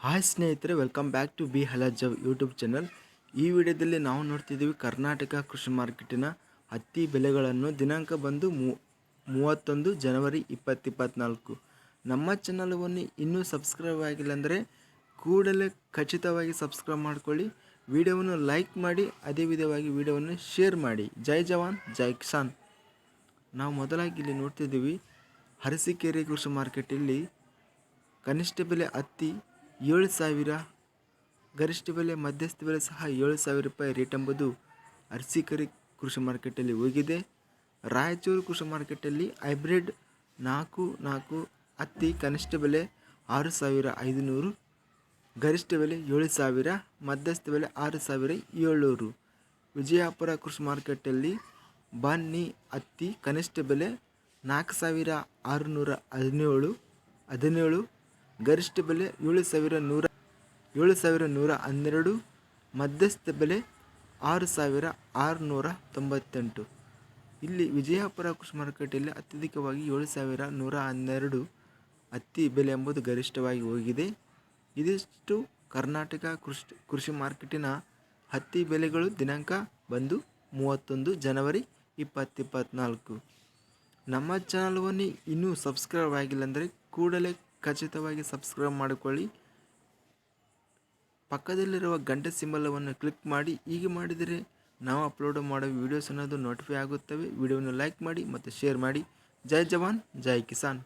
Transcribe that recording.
Hi ಸ್ನೇಹಿತರೆ welcome back to B ಹಲಜವ್ YouTube channel ಈ ವಿಡಿಯೋದಲ್ಲಿ ನಾವು ನೋಡ್ತಿದ್ದೀವಿ ಕರ್ನಾಟಕ ಕೃಷಿ ಮಾರ್ಕೆಟಿನ ಹತ್ತಿ ಬೆಲೆಗಳನ್ನು ದಿನಾಂಕ ಬಂದು ಮೂ, ಮೂವತ್ತೊಂದು ಜನವರಿ ಇಪ್ಪತ್ತಿಪ್ಪತ್ನಾಲ್ಕು. ನಮ್ಮ ಚಾನಲವನ್ನು ಇನ್ನೂ ಸಬ್ಸ್ಕ್ರೈಬ್ ಆಗಿಲ್ಲ ಅಂದರೆ ಕೂಡಲೇ ಖಚಿತವಾಗಿ ಸಬ್ಸ್ಕ್ರೈಬ್ ಮಾಡ್ಕೊಳ್ಳಿ. ವಿಡಿಯೋವನ್ನು ಲೈಕ್ ಮಾಡಿ, ಅದೇ ವಿಧವಾಗಿ ವಿಡಿಯೋವನ್ನು ಶೇರ್ ಮಾಡಿ. ಜೈ ಜವಾನ್, ಜೈ ಕಿಸಾನ್. ನಾವು ಮೊದಲಾಗಿ ಇಲ್ಲಿ ನೋಡ್ತಿದ್ದೀವಿ ಅರಸೀಕೆರೆ ಕೃಷಿ ಮಾರ್ಕೆಟಲ್ಲಿ ಕನಿಷ್ಠ ಬೆಲೆ ಹತ್ತಿ ಏಳು ಸಾವಿರ, ಗರಿಷ್ಠ ಬೆಲೆ, ಮಧ್ಯಸ್ಥ ಬೆಲೆ ಸಹ ಏಳು ಸಾವಿರ ರೂಪಾಯಿ ರೇಟ್ ಎಂಬುದು ಅರ್ಸಿಕರಿ ಕೃಷಿ ಮಾರ್ಕೆಟಲ್ಲಿ ಹೋಗಿದೆ. ರಾಯಚೂರು ಕೃಷಿ ಮಾರ್ಕೆಟಲ್ಲಿ ಹೈಬ್ರಿಡ್ ನಾಲ್ಕು ನಾಲ್ಕು ಹತ್ತಿ ಕನಿಷ್ಠ ಬೆಲೆ ಆರು ಸಾವಿರ ಐದುನೂರು, ಗರಿಷ್ಠ ಬೆಲೆ ಏಳು ಸಾವಿರ, ಮಧ್ಯಸ್ಥ ಬೆಲೆ ಆರು ಸಾವಿರ ಏಳ್ನೂರು. ವಿಜಯಪುರ ಕೃಷಿ ಮಾರ್ಕೆಟಲ್ಲಿ ಬನ್ನಿ ಹತ್ತಿ ಕನಿಷ್ಠ ಬೆಲೆ ನಾಲ್ಕು ಸಾವಿರ ಆರುನೂರ ಹದಿನೇಳು ಹದಿನೇಳು ಗರಿಷ್ಠ ಬೆಲೆ ಏಳು ಸಾವಿರ ನೂರ, ಏಳು ಸಾವಿರ ನೂರ ಹನ್ನೆರಡು, ಮಧ್ಯಸ್ಥ ಬೆಲೆ ಆರು ಸಾವಿರ ಆರುನೂರ ತೊಂಬತ್ತೆಂಟು. ಇಲ್ಲಿ ವಿಜಯಪುರ ಕೃಷಿ ಮಾರುಕಟ್ಟೆಯಲ್ಲಿ ಅತ್ಯಧಿಕವಾಗಿ ಏಳು ಸಾವಿರ ನೂರ ಹನ್ನೆರಡು ಹತ್ತಿ ಬೆಲೆ ಎಂಬುದು ಗರಿಷ್ಠವಾಗಿ ಹೋಗಿದೆ. ಇದಿಷ್ಟು ಕರ್ನಾಟಕ ಕೃಷಿ ಕೃಷಿ ಮಾರ್ಕೆಟಿನ ಹತ್ತಿ ಬೆಲೆಗಳು ದಿನಾಂಕ ಬಂದು ಮೂವತ್ತೊಂದು ಜನವರಿ ಇಪ್ಪತ್ತಿಪ್ಪತ್ನಾಲ್ಕು ನಮ್ಮ ಚಾನಲ್ವನ್ನು ಇನ್ನೂ ಸಬ್ಸ್ಕ್ರೈಬ್ ಆಗಿಲ್ಲ ಅಂದರೆ ಕೂಡಲೇ ಖಚಿತವಾಗಿ ಸಬ್ಸ್ಕ್ರೈಬ್ ಮಾಡಿಕೊಳ್ಳಿ. ಪಕ್ಕದಲ್ಲಿರುವ ಗಂಟೆ ಸಿಂಬಲವನ್ನು ಕ್ಲಿಕ್ ಮಾಡಿ. ಹೀಗೆ ಮಾಡಿದರೆ ನಾವು ಅಪ್ಲೋಡ್ ಮಾಡೋ ವೀಡಿಯೋಸ್ ಅನ್ನೋದು ನೋಟಿಫೈ ಆಗುತ್ತವೆ. ವಿಡಿಯೋವನ್ನು ಲೈಕ್ ಮಾಡಿ ಮತ್ತು ಶೇರ್ ಮಾಡಿ. ಜೈ ಜವಾನ್, ಜೈ ಕಿಸಾನ್.